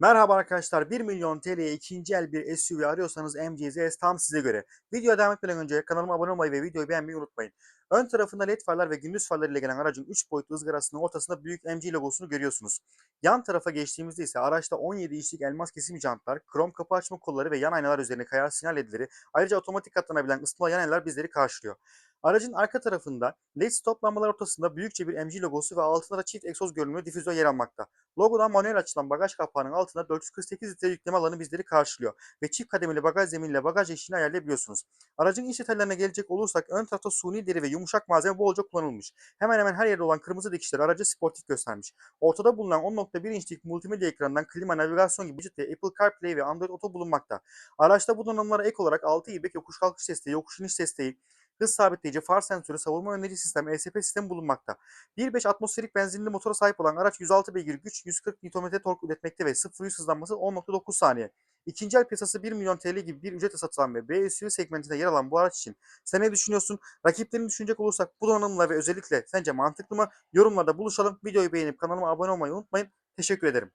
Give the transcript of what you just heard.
Merhaba arkadaşlar. 1 milyon TL'ye ikinci el bir SUV arıyorsanız MGZS tam size göre. Videoya devam etmeden önce kanalıma abone olmayı ve videoyu beğenmeyi unutmayın. Ön tarafında led farlar ve gündüz farları ile gelen aracın 3 boyutlu ızgarasının ortasında büyük MG logosunu görüyorsunuz. Yan tarafa geçtiğimizde ise araçta 17 inçlik elmas kesimi jantlar, krom kapı açma kolları ve yan aynalar üzerine kayar sinyal ledleri, ayrıca otomatik katlanabilen ısıtma yan aynalar bizleri karşılıyor. Aracın arka tarafında led stop lambalar ortasında büyükçe bir MG logosu ve altında da çift egzoz görünümlü difüzör yer almakta. Logodan manuel açılan bagaj kapağının altında 448 litre yükleme alanı bizleri karşılıyor ve çift kademeli bagaj zeminiyle bagaj eşiğini ayarlayabiliyorsunuz. Aracın iç detaylarına gelecek olursak ön tarafta suni deri ve yumuşak malzeme bolca kullanılmış. Hemen hemen her yerde olan kırmızı dikişler aracı sportif göstermiş. Ortada bulunan 10.1 inçlik multimedya ekranından klima, navigasyon gibi ciddi Apple CarPlay ve Android Auto bulunmakta. Araçta bu donanımlara ek olarak 6 ibrek yokuş kalkış desteği, yokuş iniş desteği, hız sabitleyici, far sensörü, savurma önleyici sistem, ESP sistemi bulunmakta. 1.5 atmosferik benzinli motora sahip olan araç 106 beygir güç, 140 Nm tork üretmekte ve 0-100 hızlanması 10.9 saniye. İkinci el piyasası 1 milyon TL gibi bir ücretle satılan ve B SUV segmentinde yer alan bu araç için sen ne düşünüyorsun? Rakiplerini düşünecek olursak bu donanımla ve özellikle sence mantıklı mı? Yorumlarda buluşalım. Videoyu beğenip kanalıma abone olmayı unutmayın. Teşekkür ederim.